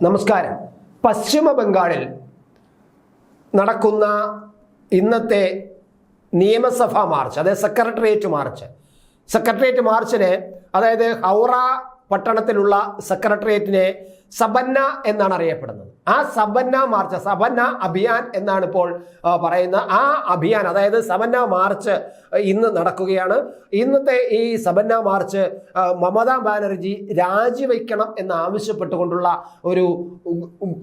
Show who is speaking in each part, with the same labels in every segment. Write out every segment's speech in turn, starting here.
Speaker 1: നമസ്കാരം. പശ്ചിമ ബംഗാളിൽ നടക്കുന്ന ഇന്നത്തെ നിയമസഭാ മാർച്ച് അതായത് സെക്രട്ടേറിയറ്റ് മാർച്ച്. സെക്രട്ടേറിയറ്റ് മാർച്ചിന് അതായത് ഹൗറ പട്ടണത്തിലുള്ള സെക്രട്ടേറിയറ്റിനെ സബന്ന എന്നാണ് അറിയപ്പെടുന്നത്. ആ സബന്ന മാർച്ച് സബന്ന അഭിയാൻ എന്നാണ് ഇപ്പോൾ പറയുന്ന ആ അഭിയാൻ അതായത് സബന്ന മാർച്ച് ഇന്ന് നടക്കുകയാണ്. ഇന്നത്തെ ഈ സബന്ന മാർച്ച് മമതാ ബാനർജി രാജിവെക്കണം എന്ന് ആവശ്യപ്പെട്ടുകൊണ്ടുള്ള ഒരു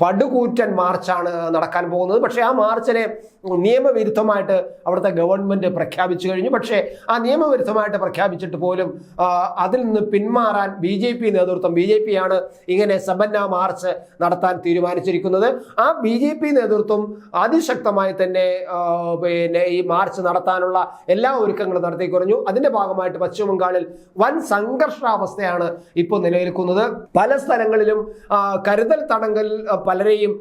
Speaker 1: പടുകൂറ്റൻ മാർച്ചാണ് നടക്കാൻ പോകുന്നത്. പക്ഷേ ആ മാർച്ചിനെ നിയമവിരുദ്ധമായിട്ട് അവിടുത്തെ ഗവൺമെന്റ് പ്രഖ്യാപിച്ചു കഴിഞ്ഞു. പക്ഷേ ആ നിയമവിരുദ്ധമായിട്ട് പ്രഖ്യാപിച്ചിട്ട് പോലും അതിൽ നിന്ന് പിന്മാറാൻ ബി നേതൃത്വം ബി ആണ് ഇങ്ങനെ സബന്ന മാർച്ച് നടത്താൻ തീരുമാനിച്ചിരിക്കുന്നത്. ആ ബി ജെ പി നേതൃത്വം അതിശക്തമായി തന്നെ പിന്നെ ഈ മാർച്ച് നടത്താനുള്ള എല്ലാ ഒരുക്കങ്ങളും നടത്തി കുറഞ്ഞു. അതിന്റെ ഭാഗമായിട്ട് പശ്ചിമ ബംഗാളിൽ വൻ സംഘർഷാവസ്ഥയാണ് ഇപ്പോൾ നിലനിൽക്കുന്നത്. പല സ്ഥലങ്ങളിലും കരുതൽ തടങ്കൽ പലരെയും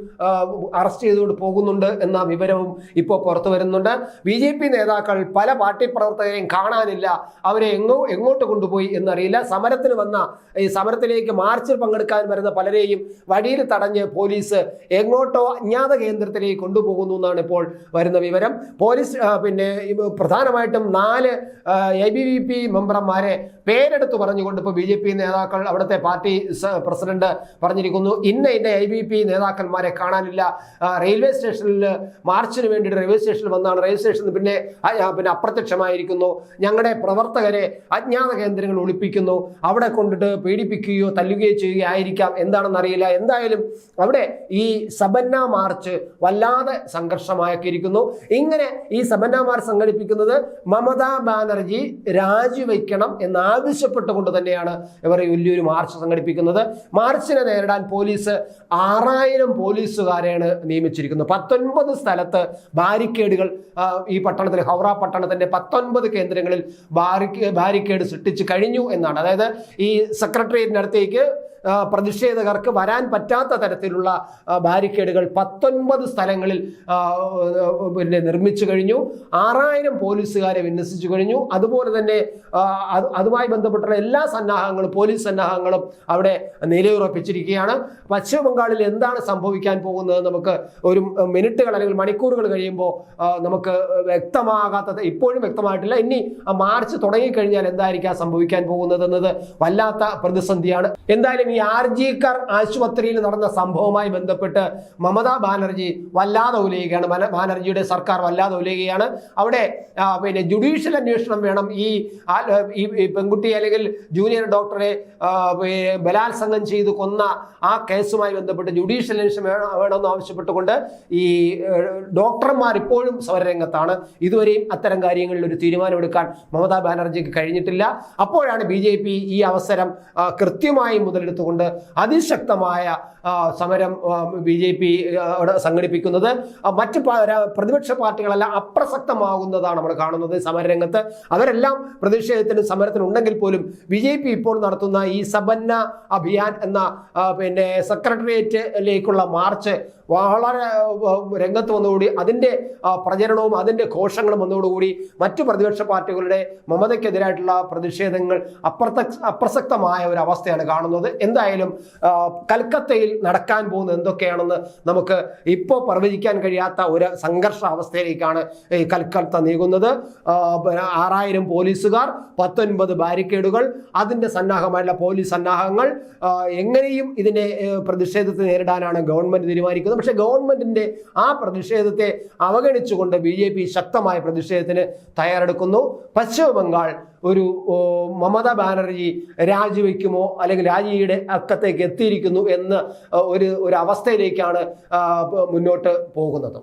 Speaker 1: അറസ്റ്റ് ചെയ്തുകൊണ്ട് പോകുന്നുണ്ട് എന്ന വിവരവും ഇപ്പോൾ പുറത്തു വരുന്നുണ്ട്. ബി ജെ പി നേതാക്കൾ പല പാർട്ടി പ്രവർത്തകരെയും കാണാനില്ല. അവരെ എങ്ങോ എങ്ങോട്ട് കൊണ്ടുപോയി എന്നറിയില്ല. സമരത്തിന് വന്ന ഈ സമരത്തിലേക്ക് മാർച്ചിൽ പങ്കെടുക്കാൻ വരുന്ന പലരെയും വഴിയിൽ തടഞ്ഞ് പോലീസ് എങ്ങോട്ടോ അജ്ഞാത കേന്ദ്രത്തിലേക്ക് കൊണ്ടുപോകുന്നു എന്നാണ് ഇപ്പോൾ വരുന്ന വിവരം. പോലീസ് പിന്നെ പ്രധാനമായിട്ടും നാല് എ ബി വി പി മെമ്പർമാരെ പേരെടുത്ത് പറഞ്ഞുകൊണ്ട് ഇപ്പോൾ ബി ജെ പി നേതാക്കൾ അവിടുത്തെ പാർട്ടി പ്രസിഡന്റ് പറഞ്ഞിരിക്കുന്നു ഇന്ന ഇന്ന എ ബി പി നേതാക്കന്മാരെ കാണാനില്ല. റെയിൽവേ സ്റ്റേഷനിൽ മാർച്ചിന് വേണ്ടിയിട്ട് റെയിൽവേ സ്റ്റേഷനിൽ വന്നാണ്. റെയിൽവേ സ്റ്റേഷനിൽ പിന്നെ പിന്നെ അപ്രത്യക്ഷമായിരിക്കുന്നു. ഞങ്ങളുടെ പ്രവർത്തകരെ അജ്ഞാത കേന്ദ്രങ്ങൾ ഒളിപ്പിക്കുന്നു. അവിടെ കൊണ്ടിട്ട് പീഡിപ്പിക്കുകയോ തല്ലുകയോ ചെയ്യുകയായിരിക്കാം. എന്താണെന്ന് അറിയില്ല. എന്തായാലും അവിടെ ഈ സബന്ന മാർച്ച് വല്ലാതെ സംഘർഷമാക്കിയിരിക്കുന്നു ഇങ്ങനെ ഈ സബന്ന മാർച്ച് സംഘടിപ്പിക്കുന്നത് മമതാ ബാനർജി രാജിവെക്കണം എന്നാവശ്യപ്പെട്ടുകൊണ്ട് തന്നെയാണ് ഇവർ വലിയൊരു മാർച്ച് സംഘടിപ്പിക്കുന്നത്. മാർച്ചിനെ നേരിടാൻ പോലീസ് ആറായിരം പോലീസുകാരെയാണ് നിയമിച്ചിരിക്കുന്നത്. പത്തൊൻപത് സ്ഥലത്ത് ബാരിക്കേഡുകൾ ഈ പട്ടണത്തിൽ ഹൗറ പട്ടണത്തിന്റെ പത്തൊൻപത് കേന്ദ്രങ്ങളിൽ ബാരിക്കേ ബാരിക്കേഡ് സൃഷ്ടിച്ചു കഴിഞ്ഞു എന്നാണ്. അതായത് ഈ സെക്രട്ടേറിയറ്റിനടുത്തേക്ക് പ്രതിഷേധകർക്ക് വരാൻ പറ്റാത്ത തരത്തിലുള്ള ബാരിക്കേഡുകൾ പത്തൊൻപത് സ്ഥലങ്ങളിൽ പിന്നെ നിർമ്മിച്ചു കഴിഞ്ഞു. ആറായിരം പോലീസുകാരെ വിന്യസിച്ചു കഴിഞ്ഞു. അതുപോലെ തന്നെ അത് അതുമായി ബന്ധപ്പെട്ടുള്ള എല്ലാ സന്നാഹങ്ങളും പോലീസ് സന്നാഹങ്ങളും അവിടെ നിലയുറപ്പിച്ചിരിക്കുകയാണ്. പശ്ചിമ ബംഗാളിൽ എന്താണ് സംഭവിക്കാൻ പോകുന്നത് നമുക്ക് ഒരു മിനിറ്റുകൾ അല്ലെങ്കിൽ മണിക്കൂറുകൾ കഴിയുമ്പോൾ നമുക്ക് വ്യക്തമാകാത്ത ഇപ്പോഴും വ്യക്തമായിട്ടില്ല. ഇനി മാർച്ച് തുടങ്ങിക്കഴിഞ്ഞാൽ എന്തായിരിക്കാം സംഭവിക്കാൻ പോകുന്നത് എന്നത് വല്ലാത്ത പ്രതിസന്ധിയാണ്. എന്തായാലും ഈ ആർ ജി കർ ആശുപത്രിയിൽ നടന്ന സംഭവവുമായി ബന്ധപ്പെട്ട് മമതാ ബാനർജി വല്ലാതെ ഉലയുകയാണ്. ബാനർജിയുടെ സർക്കാർ വല്ലാതെ ഉലയുകയാണ്. അവിടെ പിന്നെ ജുഡീഷ്യൽ അന്വേഷണം വേണം. ഈ പെൺകുട്ടി അല്ലെങ്കിൽ ജൂനിയർ ഡോക്ടറെ ബലാത്സംഗം ചെയ്ത് കൊന്ന ആ കേസുമായി ബന്ധപ്പെട്ട് ജുഡീഷ്യൽ അന്വേഷണം വേണം വേണമെന്ന് ആവശ്യപ്പെട്ടുകൊണ്ട് ഈ ഡോക്ടർമാർ ഇപ്പോഴും സമരരംഗത്താണ്. ഇതുവരെയും അത്തരം കാര്യങ്ങളിൽ ഒരു തീരുമാനമെടുക്കാൻ മമതാ ബാനർജിക്ക് കഴിഞ്ഞിട്ടില്ല. അപ്പോഴാണ് ബി ഈ അവസരം കൃത്യമായി കൃത്യമായി മുതലെടുത്തുകൊണ്ട് അതിശക്തമായ സമരം ബി ജെ പി സംഘടിപ്പിക്കുന്നത്. മറ്റ് പ്രതിപക്ഷ പാർട്ടികളെല്ലാം അപ്രസക്തമാകുന്നതാണ് നമ്മൾ കാണുന്നത് സമരരംഗത്ത്. അവരെല്ലാം പ്രതിഷേധത്തിനും സമരത്തിനുണ്ടെങ്കിൽ പോലും ബി ജെ പി ഇപ്പോൾ നടത്തുന്ന ഈ സബന്ന അഭിയാൻ എന്ന പിന്നെ സെക്രട്ടേറിയറ്റിലേക്കുള്ള മാർച്ച് വളരെ രംഗത്ത് വന്നതോടുകൂടി അതിന്റെ പ്രചരണവും അതിന്റെ ഘോഷങ്ങളും വന്നതോടുകൂടി മറ്റു പ്രതിപക്ഷ പാർട്ടികളുടെ മമതയ്ക്കെതിരായിട്ടുള്ള പ്രതിഷേധങ്ങൾ അപ്രത അപ്രസക്തമായ ഒരു അവസ്ഥയാണ് കാണുന്നത്. എന്തായാലും കൽക്കത്തയിൽ നടക്കാൻ പോകുന്നത് എന്തൊക്കെയാണെന്ന് നമുക്ക് ഇപ്പോൾ പ്രവചിക്കാൻ കഴിയാത്ത ഒരു സംഘർഷ അവസ്ഥയിലേക്കാണ് ഈ കൽക്കത്ത നീങ്ങുന്നത്. ആറായിരം പോലീസുകാർ പത്തൊൻപത് ബാരിക്കേഡുകൾ അതിന്റെ സന്നാഹമായിട്ടുള്ള പോലീസ് സന്നാഹങ്ങൾ എങ്ങനെയും ഇതിനെ പ്രതിഷേധത്തെ നേരിടാനാണ് ഗവൺമെന്റ് തീരുമാനിക്കുന്നത്. പക്ഷേ ഗവൺമെന്റിന്റെ ആ പ്രതിഷേധത്തെ അവഗണിച്ചുകൊണ്ട് ബി ജെ പി ശക്തമായ പ്രതിഷേധത്തിന് തയ്യാറെടുക്കുന്നു. പശ്ചിമ ബംഗാൾ ഒരു മമതാ ബാനർജി രാജിവെക്കുമോ അല്ലെങ്കിൽ രാജിയുടെ അക്കത്തേക്ക് എത്തിയിരിക്കുന്നു എന്ന് ഒരു ഒരു അവസ്ഥയിലേക്കാണ് മുന്നോട്ട് പോകുന്നത്.